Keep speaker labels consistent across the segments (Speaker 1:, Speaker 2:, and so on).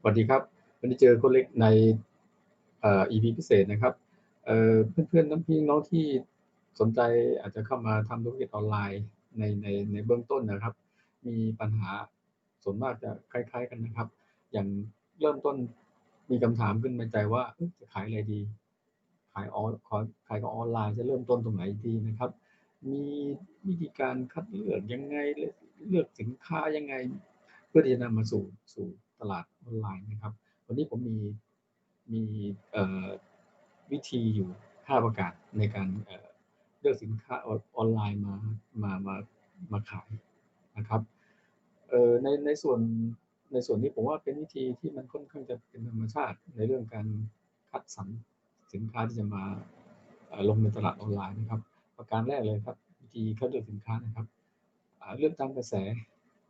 Speaker 1: สวัสดีครับ วันนี้เจอคนเล็กในเอ่อ EP พิเศษนะครับเอ่อเพื่อนๆน้ำพี่น้องที่สนใจอาจจะเข้ามาทำธุรกิจออนไลน์ในในในเบื้องต้นนะครับ มีปัญหาส่วนมากจะคล้าย ๆกันนะครับ อย่างเริ่มต้นมีคำถามขึ้นในใจว่าจะขายอะไรดี ขายออนขอขายกับออนไลน์จะเริ่มต้นตรงไหนดีนะครับ มีวิธีการคัดเลือกยังไงเลือกเลือกสินค้ายังไง เพื่อที่จะนำมาสู่สู่ ตลาดออนไลน์นะครับ วันนี้ผมมีมีวิธีอยู่5ประการในการเเลือกสินค้าออนอนไลน์มามามามาขายนะครับในในส่วนในส่วนนี้ผมว่าเป็นวิธีที่มันค่อนข้างจะเป็นธรรมชาติในเรื่องการคัดสรรสินค้าที่จะมาลงในตลาดออนไลน์นะครับ ประการแรกเลยครับวิธีคัดเลือกสินค้านะครับเลือกตามกระแส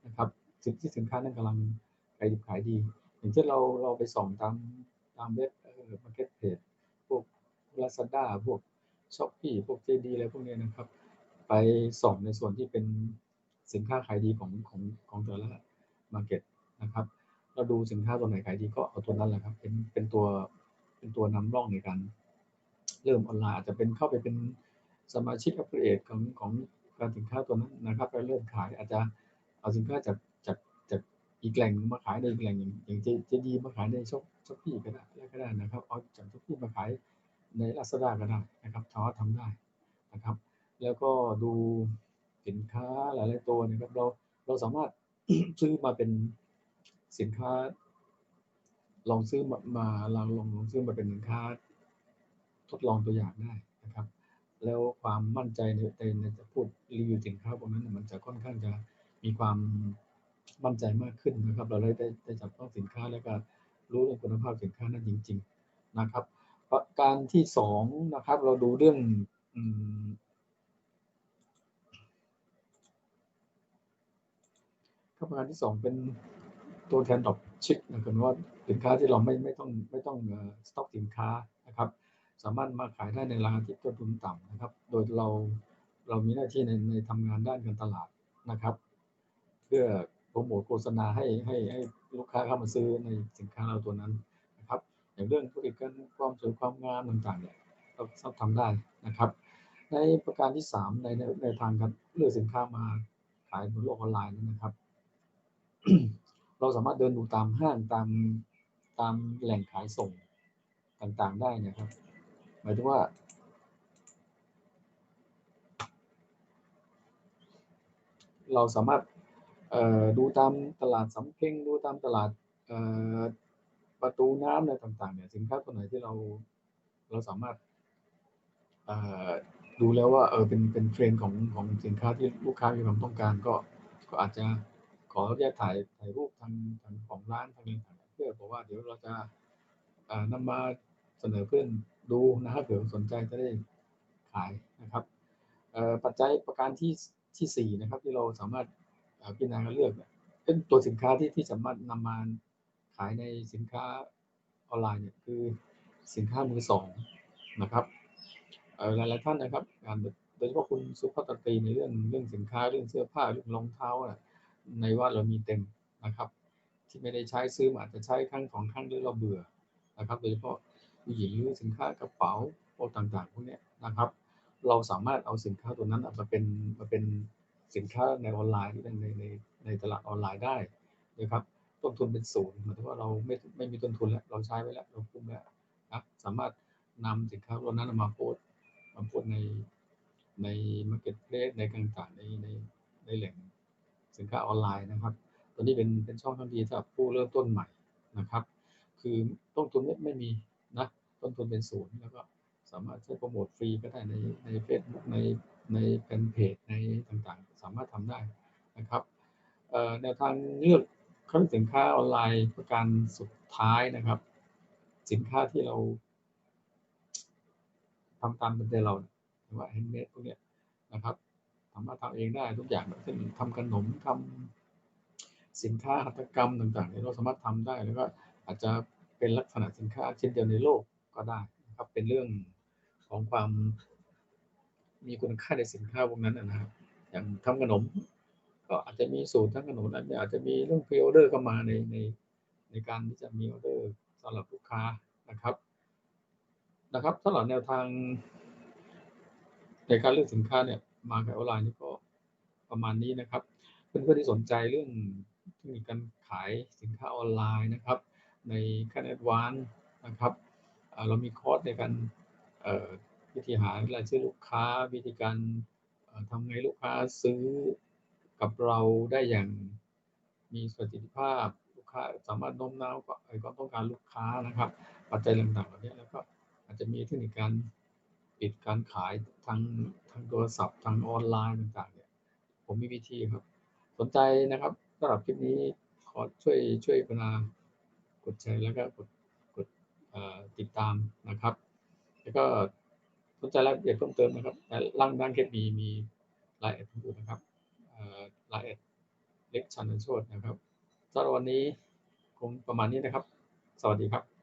Speaker 1: นะครับ สิ่งที่สินค้านั้นกำลัง ขายดิบขายดี อย่างเช่นเราเราไปส่องตามตามเว็บเออมาร์เก็ตเพจพวก Lazada พวก Shopee พวก JD อะไรพวกเนี้ยนะครับ ไปส่องในส่วนที่เป็นสินค้าขายดีของของของแต่ละมาร์เก็ตนะครับ เราดูสินค้าตัวไหนขายดีก็เอาตัวนั้นแหละครับ เป็นเป็นตัวเป็นตัวนำร่องในการเริ่มออนไลน์อาจจะเป็นเข้าไปเป็นสมาชิกอัปเดตของของการสินค้าตัวนั้นนะครับแล้วเริ่มขายอาจจะเอาสินค้าจาก อีกแหล่งมาขายในอีกแหล่งหนึ่งอย่างเจเจดีมาขายในช็อปช็อปปี้ก็ได้ก็ได้นะครับเอาจากช็อปปี้มาขายในลาซาด้าก็ได้นะครับทอทำได้นะครับ แล้วก็ดูสินค้าหลายๆตัวนะครับเราเราสามารถซื้อมาเป็นสินค้า ลองซื้อมามาลองลองลองซื้อมาเป็นสินค้า ทดลองตัวอย่างได้นะครับ แล้วความมั่นใจในในในจะพูดรีวิวสินค้าพวกนั้นมันจะค่อนข้างจะมีความ มั่นใจมากขึ้นนะครับ เราได้ได้ได้จับต้องสินค้าแล้วก็รู้เรื่องคุณภาพสินค้านั้นจริง ๆนะครับ ประการที่สองนะครับ เราดูเรื่องอประการที่สองเป็นตัวแทนดรอปชิปนะครับว่าสินค้าที่เราไม่ไม่ต้องไม่ต้องสต็อกสินค้านะครับสามารถมาขายได้ในราคาที่ต้นทุนต่ำนะครับ โดยเราเรามีหน้าที่ในในทำงานด้านการตลาดนะครับ เพื่อ รโมทโฆษณาให้ให้ให้ลูกค้าเข้ามาซื้อในสินค้าเราตัวนั้นนะครับ อย่างเรื่องธุรกิจการความสวยความงามต่างๆเนี่ยเราสามารถทำได้นะครับ ในประการที่สามในในในทางการเลือกสินค้ามาขายบนโลกออนไลน์นะครับ เราสามารถเดินดูตามห้างตามตามแหล่งขายส่งต่างๆได้นะครับ หมายถึงว่าเราสามารถ ดูตามตลาดสำเพ็งดูตามตลาดประตูน้ำอะไรต่างๆเนี่ยสินค้าตัวไหนที่เราเราสามารถดูแล้วว่าเออเป็นเป็นเทรนของของสินค้าที่ลูกค้ามีความต้องการก็ก็อาจจะขออนุญาตถ่ายถ่ายรูปทางทางของร้านทางอะไรต่างเพื่อบอกว่าเดี๋ยวเราจะเอ่อนำมาเสนอเพื่อนดูนะครับเผื่อสนใจจะได้ขายนะครับปัจจัยประการที่ที่สี่นะครับที่เราสามารถ พิจารณาเลือกเนี่ยเป็นตัวสินค้าที่ที่สามารถนำมาขายในสินค้าออนไลน์เนี่ยคือสินค้ามือสองนะครับเอ่อหลายท่านนะครับโดยเฉพาะคุณสุภาพสตรีในเรื่องเรื่องสินค้าเรื่องเสื้อผ้าเรื่องรองเท้าอะในว่าเรามีเต็มนะครับ ที่ไม่ได้ใช้ซื้ออาจจะใช้ครั้งสองครั้งหรือเราเบื่อนะครับโดยเฉพาะผู้หญิงหรือสินค้ากระเป๋าพวกต่างๆพวกนี้นะครับ เราสามารถเอาสินค้าตัวนั้นมาเป็นมาเป็น สินค้าในออนไลน์ในในในในตลาดออนไลน์ได้นะครับต้นทุนเป็นศูนย์หมายถึงว่าเราไม่ไม่มีต้นทุนแล้วเราใช้ไว้แล้วเราคุ้มแล้วนะสามารถนำสินค้าตัวนั้นมาโพสต์มาโพสต์ในในมาร์เก็ตเพลสในต่างๆในในในแหล่งสินค้าออนไลน์นะครับ ตัวนี้เป็นเป็นช่องทางดีสำหรับผู้เริ่มต้นใหม่นะครับ คือต้นทุนไม่ไม่มีนะต้นทุนเป็นศูนย์แล้วก็สามารถใช้โปรโมทฟรีก็ได้ในในเฟซบุ๊กในในแฟนเพจในต่างามารถทำได้นะครับแนวทางเลือกเข้าสินค้าออนไลน์ประการสุดท้ายนะครับ สินค้าที่เราทำตามเป็นใจเราหรือว่าแฮนด์เมดพวกนี้นะครับสามารถทำเองได้ทุกอย่างเช่นทำขนมทำสินค้าหัตถกรรมต่างๆเราสามารถทำได้แล้วก็อาจจะเป็นลักษณะสินค้าเชิ้นเดียวในโลกก็ได้นะครับเป็นเรื่องของความมีคุณค่าในสินค้าพวกนั้นนะครับ อย่างทำขนม ก็อาจจะมีสูตรทั้งขนมอันนี้อาจจะมีเรื่องพรีออเดอร์เข้ามาในในในการที่จะมีออเดอร์สำหรับลูกค้านะครับนะครับสำหรับแนวทาง ในการเลือกสินค้าเนี่ยมาขายออนไลน์นี่ก็ประมาณนี้นะครับ เพื่อนๆที่สนใจเรื่องเทคนิคการขายสินค้าออนไลน์นะครับ ในขั้นแอดวานนะครับเรามีคอร์สในการวิธีหารายชื่อลูกค้าวิธีการ ทำไงลูกค้าซื้อกับเราได้อย่างมีประสิทธิภาพลูกค้าสามารถโน้มน้าวเอ่อความต้องการลูกค้านะครับ ปัจจัยต่างๆเหล่านี้แล้วก็อาจจะมีเทคนิคการปิดการขายทางทางโทรศัพท์ทางออนไลน์ต่างๆเนี่ยผมมีวิธีครับ สนใจนะครับสำหรับคลิปนี้ขอช่วยช่วยกรุณากดแชร์แล้วก็กดกดติดตามนะครับ แล้วก็ สนใจรายละเอียดเพิ่มเติมนะครับในล่างด้านเคมีมีรายละเอียดอื่นะครับรายละเอียดเล็กชันโชดนะครับสำหรับวันนี้คงประมาณนี้นะครับ สวัสดีครับ